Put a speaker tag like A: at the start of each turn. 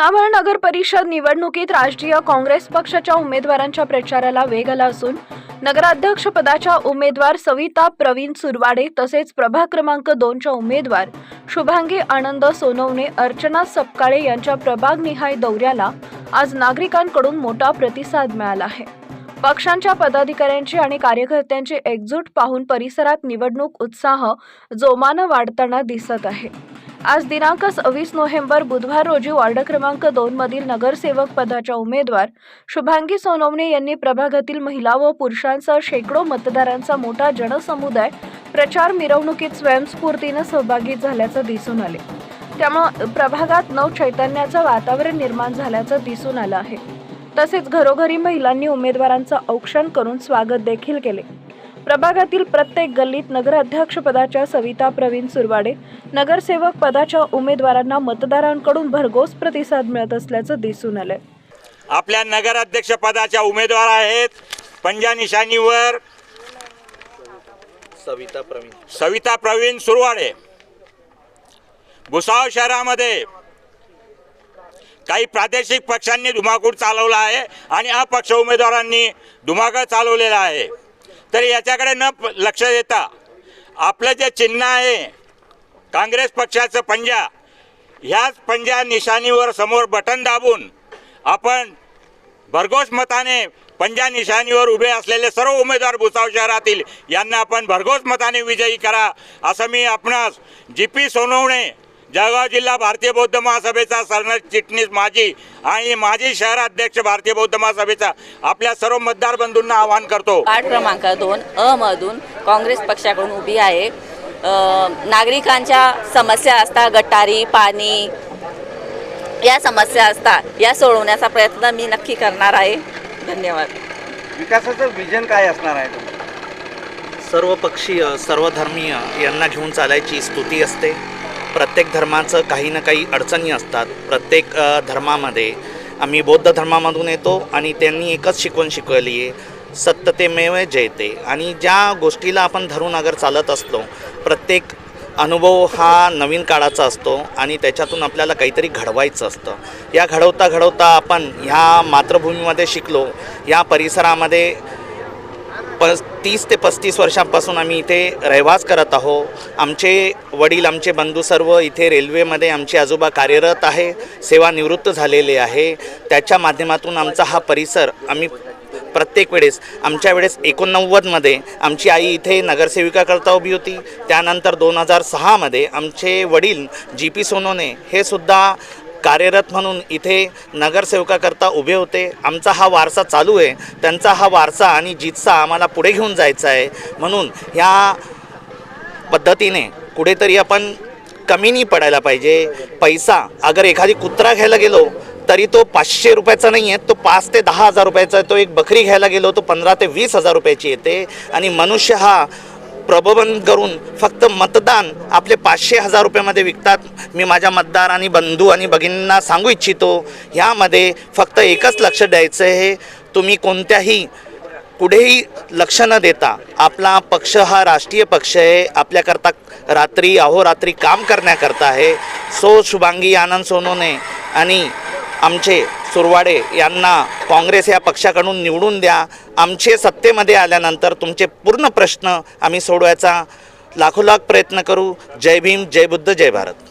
A: भुसावळ नगर परिषद निवडणुकीत राष्ट्रीय काँग्रेस पक्षाच्या उमेदवारांच्या प्रचाराला वेग आला असून नगराध्यक्ष पदाच्या उमेदवार सविता प्रवीण सुरवाडे तसेच प्रभाग क्रमांक दोनच्या उमेदवार शुभांगी आनंद सोनवणे अर्चना सपकाळे यांच्या प्रभागनिहाय दौऱ्याला आज नागरिकांकडून मोठा प्रतिसाद मिळाला आहे. पक्षांच्या पदाधिकाऱ्यांची आणि कार्यकर्त्यांची एकजूट पाहून परिसरात निवडणूक उत्साह जोमानं वाढताना दिसत आहे. आज दिनांक सव्वीस नोव्हेंबर बुधवार रोजी वार्ड क्रमांक दोन मधील नगरसेवक पदाच्या उमेदवार शुभांगी सोनवणे यांनी प्रभागातील महिला व पुरुषांसह शेकडो मतदारांचा मोठा जनसमुदाय प्रचार मिरवणुकीत स्वयंस्फूर्तीनं सहभागी झाल्याचं दिसून आले. त्यामुळे प्रभागात नव चैतन्याचं वातावरण निर्माण झाल्याचं दिसून आलं आहे. तसेच घरोघरी महिलांनी उमेदवारांचं औक्षण करून स्वागत देखील केले. प्रभागातील प्रत्येक गल्लीत नगराध्यक्ष पदाच्या सविता प्रवीण सुरवाडे नगरसेवक पदाच्या उमेदवारांना मतदारांकडून भरघोस प्रतिसाद मिळत असल्याचं दिसून आलंय.
B: आपल्या नगराध्यक्ष पदाच्या उमेदवार आहेत पंजा निशाणीवर
C: सविता प्रवीण.
B: सविता प्रवीण सुरवाडे. भुसावळ शहरामध्ये काही प्रादेशिक पक्षांनी धुमाकूळ चालवला आहे आणि अपक्ष उमेदवारांनी धुमाकूळ चालवलेला आहे. तर याच्याकडे न प- लक्ष देता आपलं जे चिन्ह आहे काँग्रेस पक्षाचं पंजा ह्याच पंजा निशाणीवर समोर बटन दाबून आपण भरघोस मताने पंजा निशाणीवर उभे असलेले सर्व उमेदवार भुसाव शहरातील यांना आपण भरघोस मताने विजयी करा असं मी आपणास जी पी सोनवणे जळगाव जिल्हा भारतीय बौद्ध महासभेचा सरचिटणीस माजी आणि माजी शहराध्यक्ष भारतीय बौद्ध महासभेचा आपल्या सर्व मतदार बंधूंना आवाहन करतो.
D: वार्ड क्रमांक दोन अ मधून काँग्रेस पक्षाकडून उभी आहे. नागरिकांच्या समस्या असतात गटारी पाणी या समस्या असतात. या सोडवण्याचा प्रयत्न मी नक्की करणार आहे. धन्यवाद.
E: विकासाचं विजन काय असणार आहे? तुमचं?
C: सर्व पक्षीय सर्व धर्मीय यांना घेऊन चालायची स्तुती असते. प्रत्येक धर्माचं काही ना काही अडचणी असतात. प्रत्येक धर्मामध्ये. आम्ही बौद्ध धर्मामधून येतो आणि त्यांनी एकच शिकवण शिकवली आहे. सत्यतेमेव जयते. आणि ज्या गोष्टीला आपण धरून अगर चालत असलो प्रत्येक अनुभव हा नवीन काळाचा असतो आणि त्याच्यातून आपल्याला काहीतरी घडवायचं असतं. या घडवता घडवता आपण ह्या मातृभूमीमध्ये शिकलो या परिसरामध्ये प तीस ते पस्तीस वर्षांपासून आम्ही इथे रहिवास करत आहो. आमचे वडील आमचे बंधू सर्व इथे रेल्वेमध्ये आमचे आजोबा कार्यरत आहे सेवानिवृत्त झालेले आहे. त्याच्या माध्यमातून आमचा हा परिसर आम्ही प्रत्येक वेळेस आमच्या वेळेस एकोणनव्वदमध्ये आमची आई इथे नगरसेविकाकरता उभी होती. त्यानंतर दोन हजार सहामध्ये आमचे वडील जी पी सोनोने हे सुद्धा कार्यरत म्हणून इथे नगरसेवकाकरता उभे होते. आमचा हा वारसा चालू आहे. त्यांचा हा वारसा आणि जितसा आम्हाला पुढे घेऊन जायचा आहे म्हणून ह्या पद्धतीने कुठेतरी आपण कमी नाही पडायला पाहिजे. पैसा अगर एखादी कुत्रा घ्यायला गेलो तरी तो पाचशे रुपयाचा नाही आहे तो पाच ते दहा हजार रुपयाचा आहे तो एक बकरी घ्यायला गेलो तो पंधरा ते वीस हजार रुपयाची येते. आणि मनुष्य हा प्रबोधन करून फक्त मतदान आपले पाचशे हजार रुपयामध्ये विकतात. मी माझ्या मतदार आणि बंधू आणि भगिनींना सांगू इच्छितो ह्यामध्ये फक्त एकच लक्ष द्यायचं आहे. तुम्ही कोणत्याही कुठेही लक्ष न देता आपला पक्ष हा राष्ट्रीय पक्ष आहे. आपल्याकरता रात्री अहोरात्री काम करण्याकरता आहे. सो शुभांगी आनंद सोनोने आणि आमचे सुरवाडे यांना काँग्रेस या पक्षाकडून निवडून द्या. आमचे सत्तेमध्ये आल्यानंतर तुमचे पूर्ण प्रश्न आम्ही सोडवायचा लाखोलाख प्रयत्न करू. जय भीम जय बुद्ध जय भारत.